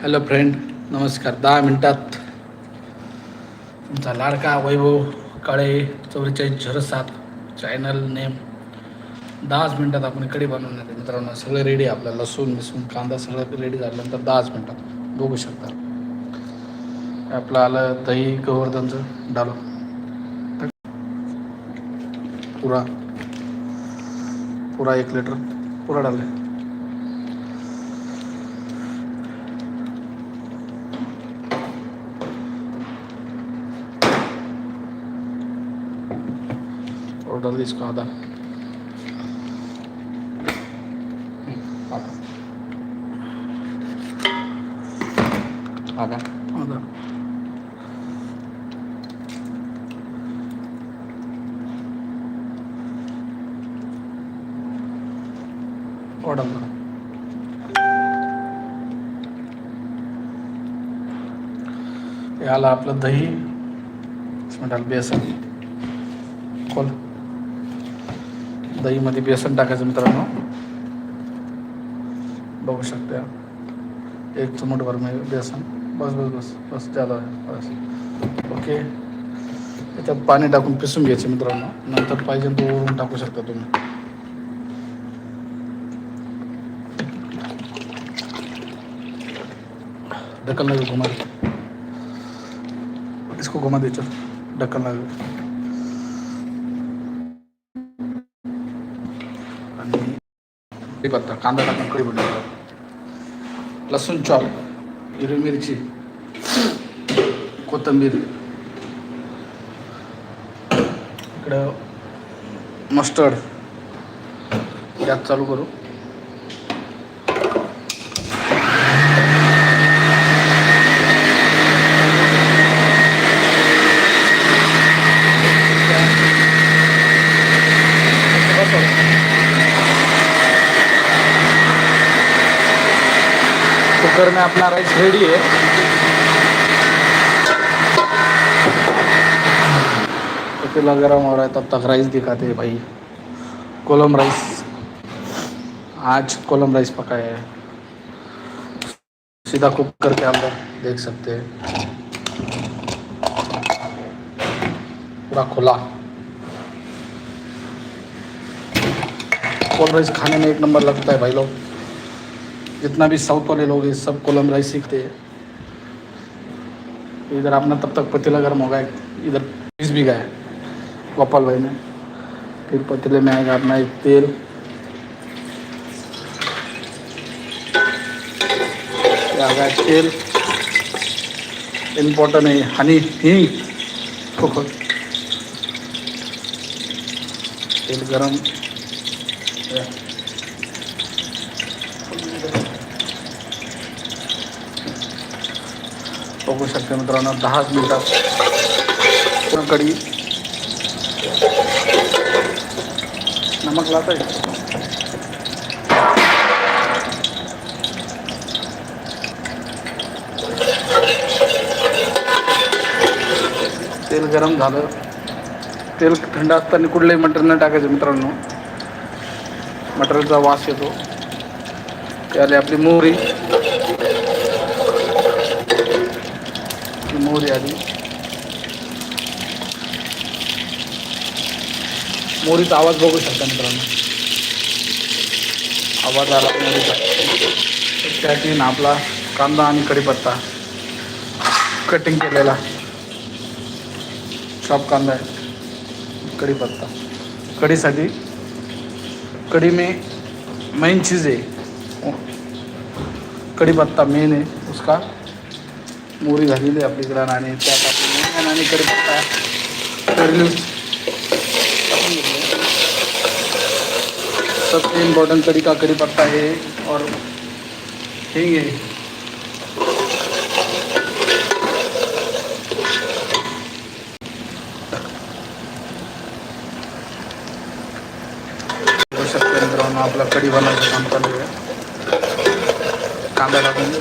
Hello friend नमस्कार. दहा मिनटात तुमचा लाडका वैभव काळे चौवेचाळीस झिरो सात चॅनल नेम दहाच मिनटात आपण कडी बनवून येते मित्रांनो सगळं रेडी आपल्याला. लसूण मिसून कांदा सगळं रेडी झाल्यानंतर दहाच मिनटात बघू शकता. आपलं आलं दही गोवर्धनचं डालो पुरा. पुरा एक लिटर पुरा डाले आधा आधा और डाल दो याला आपलं दही बेसन खोल दहीमध्ये बेसन टाकायचं मित्रांनो. बघू शकता. एक चिमूटभर मी बेसन. बस बस बस बस ज़्यादा बस. ओके. त्याच्यात पाणी टाकून पिसून घ्यायचं मित्रांनो. नंतर पाहिजे तो वरून टाकू शकता तुम्ही. ढक्कन लगे घुमा इसको घुमा दे चल ढक्कन लगे कढीपत्ता कांदा टाकून कढी बनवतात लसूण चॉप हिरवी मिरची कोथिंबीर. इकडं मस्टर्ड. गॅस चालू करू. कुकर में अपना राइस रेडी है पतीला गरम हो रहा है तब तक राइस दिखाते हैं भाई. कोलम राइस आज कोलम राइस पकाया है. सीधा कुकर के अंदर देख सकते हैं. पूरा खुला. कोलम राइस खाने में एक नंबर लगता है भाई लोग. जितना भी साउथ वाले लोग हैं, सब कोलम राइस सीखते हैं। इधर अपना तब तक पतीला गर्म होगा। इधर पीस भी गया गोपाल भाई में फिर पतीले में आएगा अपना एक तेल। आ गया तेल। इम्पोर्टेंट है हनी खोल तेल गरम। बघू शकते मित्रांनो दहाच मिनिटात पूर्ण कढी नमक लाता है तेल गरम झालं. तेल थंड असताना कुठलंही मटर न टाकायचं मित्रांनो. मटरचा वास येतो. त्याला आपली मोहरी. मोहरी आली मोहरीचा आवाज बघू शकता मित्रांनो. आवाज आला मोहरीचा त्याची आपला कांदा आणि कढीपत्ता कटिंग केलेला. शॉप कांदा आहे. कढीपत्ता. कढीसाठी कढी में मेन चीज़ है कढीपत्ता मेन आहे. उसका मोरी झालेली आहे आपलीकडं आणि त्यात आपली मेन आणि कढीपत्ता पेरली सबसे इम्पॉर्टंट तरीका का पत्ता है और हींग है आपला कढी बनवायचं काम चालू आहे. कांदा टाकून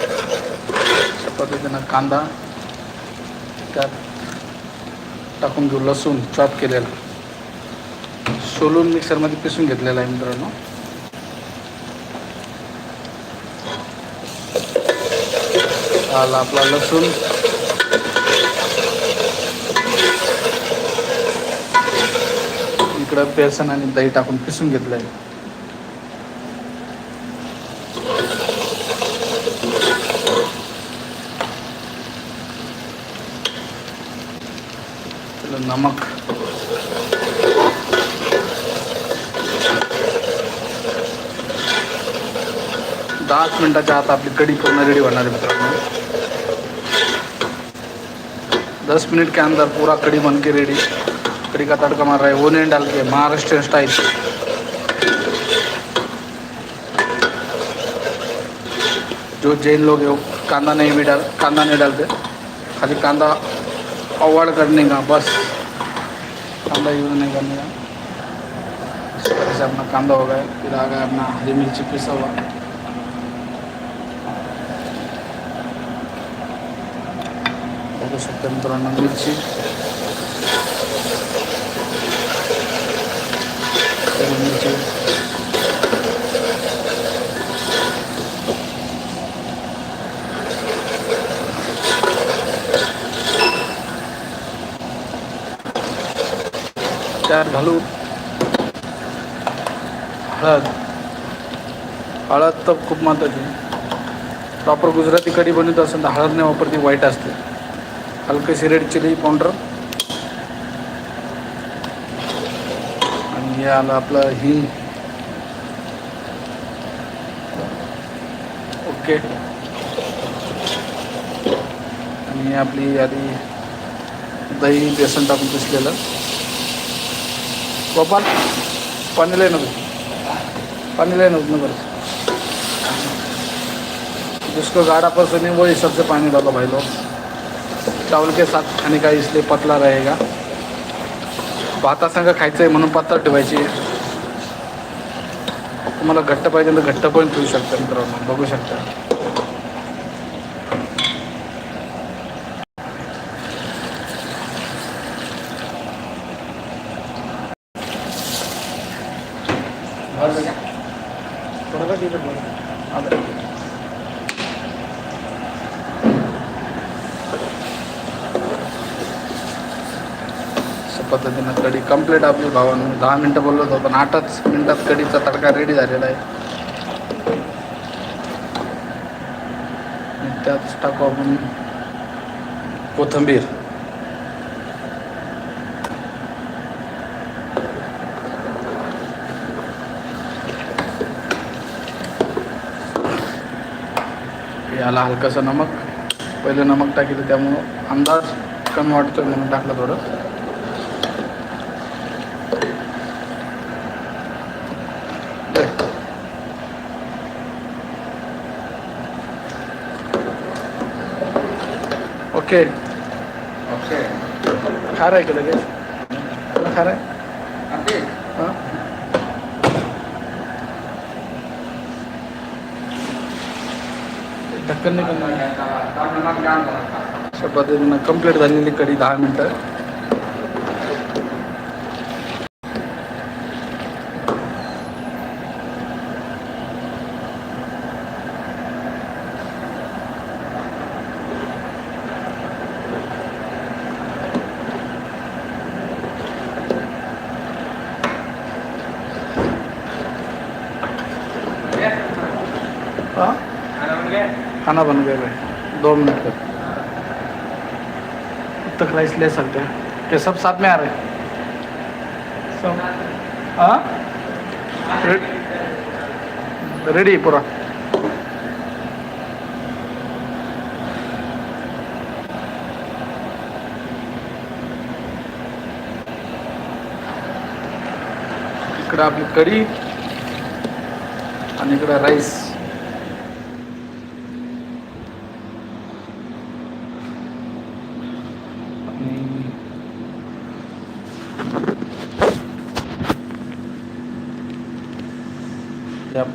अशा पद्धतीनं कांदा त्यात टाकून घेऊ लसूण चॉप केलेला. सोलून मिक्सरमध्ये पिसून घेतलेला आहे मित्रांनो. आला आपला लसूण. इकडं बेसन आणि दही टाकून पिसून घेतलं आहे नमक. दहाच मिनटाच्या आत आपली कढी पूर्ण रेडी होणार आहे मित्रांनो. दस मिनट के अंदर पूरा कड़ी बन के रेडी कड़ी का तड़का मार रहा है वो नहीं डाल के महाराष्ट्र स्टाइल जो जैन लोग हैं वो कांदा नहीं भी डाल कांदा नहीं डालते. खाली कांदा अवॉइड करने का बस. कांदा यूज नहीं करने का। इस तरह से अपना कांदा हो गया फिर आ गया अपना हरी मिर्ची पिसा हुआ बघू शकता मित्रांनो मिरची हिरवी मिरची त्यात घालू हळद. हळद तर खूप महत्त्वाची प्रॉपर गुजराती कढी बनवत असेल तर हळद नाही वापरती वाईट असते. हलकशी रेड चिली पावडर. आणि हे आलं आपलं हिंग ओके. आणि आपली आधी दही बेसन टाकून पिसलेलं. गोपाल पानी ले नको पानी लय नको बस जिसको गाढ़ा पसंद है वो हिसाब से पानी डालो भाई लोग चावल के साथ खाने का इसलिए पतला रहेगा भातासंग खायचं आहे म्हणून पातळ ठेवायची. तुम्हाला घट्ट पाहिजे तर घट्ट पण ठेवू शकता मित्रांनो बघू शकता. पद्धतीनं कढी कंप्लीट आपली भावानं. दहा मिनटं बोललो होतो पण आठच मिनटात कढीचा तडका रेडी झालेला आहे. त्यात टाकू आपण कोथंबीर. याला हलकंसं नमक? पहिलं नमक टाकिलं त्यामुळं अंदाज कमी वाटतोय म्हणून टाकलं थोडं. ओके. ओके. खा रहा है का लगेच? तुला खा रहा है आंटी हां टक्कर नाही करणार. अशा पद्धतीनं कंप्लीट झालेली कडी दहा मिनटं. खाना बन गया भाई। दो मिनट तक। अब तक राइस ले सकते हैं। ये सब साथ में आ रहे हैं। सब हाँ? रेडी पूरा। इकडं आपली कढी आणि इकडं राईस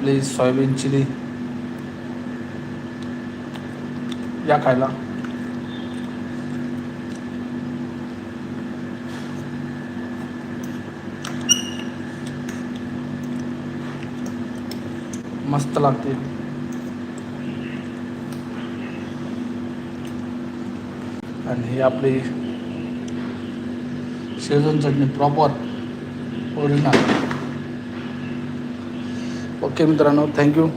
आपली सोयाबीन चिली या खायला. मस्त लागते. आणि ही आपली शेजून चटणी प्रॉपर ओरिजिनल ओके मित्रांनो थँक्यू